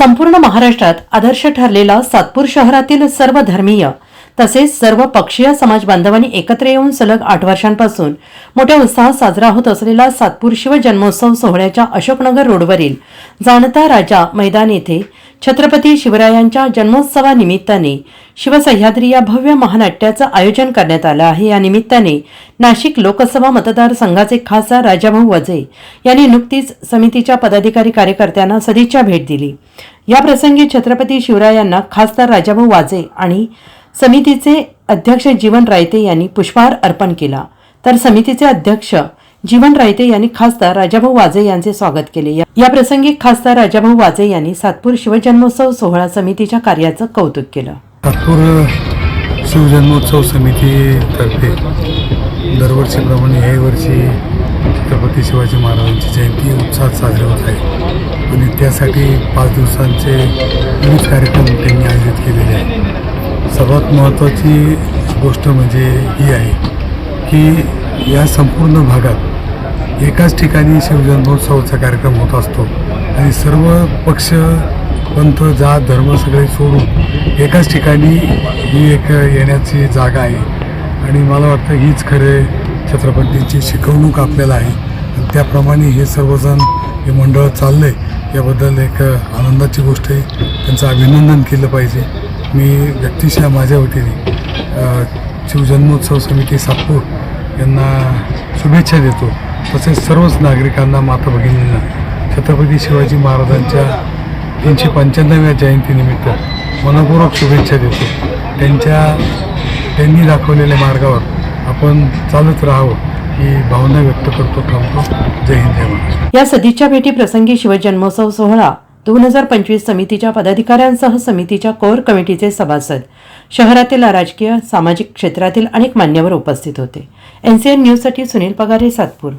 संपूर्ण महाराष्ट्रात आदर्श ठरलेला सातपूर शहरातील सर्व धर्मीय तसेच सर्व पक्षीय समाज बांधवांनी एकत्र येऊन सलग आठ वर्षांपासून मोठ्या उत्साहात साजरा होत असलेला सातपूर शिव जन्मोत्सव सोहळ्याच्या अशोकनगर रोडवरील जाणता राजा मैदान येथे छत्रपती शिवरायांच्या जन्मोत्सवानिमित्ताने शिवसह्याद्री या भव्य महानाट्याचं आयोजन करण्यात आलं आहे. या निमित्ताने नाशिक लोकसभा मतदारसंघाचे खासदार राजाभाऊ वजे यांनी नुकतीच समितीच्या पदाधिकारी कार्यकर्त्यांना सदिच्छा भेट दिली. या प्रसंगी छत्रपती शिवरायांना खासदार राजाभाऊ वाजे आणि समितीचे अध्यक्ष जीवन रायते यांनी पुष्पहार अर्पण केला. तर समितीचे अध्यक्ष जीवन रायते यांनी खासदार राजाभाऊ वाजे यांचे स्वागत केले. या- प्रसंगी खासदार राजाभाऊ वाजे यांनी सातपूर शिवजन्मोत्सव सोहळा समितीच्या कार्याचं कौतुक केलं. सातपूर शिवजन्मोत्सव समितीतर्फे दरवर्षीप्रमाणे याही वर्षी छत्रपती शिवाजी महाराजांची जयंती उत्साहात साजरी होत आहे. आणि त्यासाठी पाच दिवसांचे विविध कार्यक्रम त्यांनी आयोजित केलेले आहे सर्वात महत्त्वाची गोष्ट म्हणजे ही आहे की या संपूर्ण भागात एकाच ठिकाणी शिवजन्मोत्सवाचा कार्यक्रम होत असतो. आणि सर्व पक्ष पंथ जात धर्म सगळे सोडून एकाच ठिकाणी ही एक येण्याची जागा आहे. आणि मला वाटतं हीच खरे छत्रपतींची शिकवणूक आपल्याला आहे. त्याप्रमाणे हे सर्वजण हे मंडळ चाललं. आहे याबद्दल एक आनंदाची गोष्ट आहे. त्यांचं अभिनंदन केलं पाहिजे. मी व्यक्तिशः माझ्या वतीने शिवजन्मोत्सव समिती सातपूर यांना शुभेच्छा देतो. तसेच सर्वच नागरिकांना माता भगिनींना छत्रपती शिवाजी महाराजांच्या तीनशे पंच्याण्णव्या जयंतीनिमित्त मनपूर्वक शुभेच्छा देतो. त्यांच्या त्यांनी दाखवलेल्या मार्गावर आपण चालत राहावं. ही भावना व्यक्त करतो थांबतो. जय हिंद जय महाराष्ट्र. या सदिच्छा भेटी प्रसंगी शिवजन्मोत्सव सोहळा दोन हजार पंचवीस समितीच्या पदाधिकाऱ्यांसह समितीच्या कोर कमिटीचे सभासद शहरातील राजकीय सामाजिक क्षेत्रातील अनेक मान्यवर उपस्थित होते. एनसीएन न्यूजसाठी सुनील पगारे सातपूर.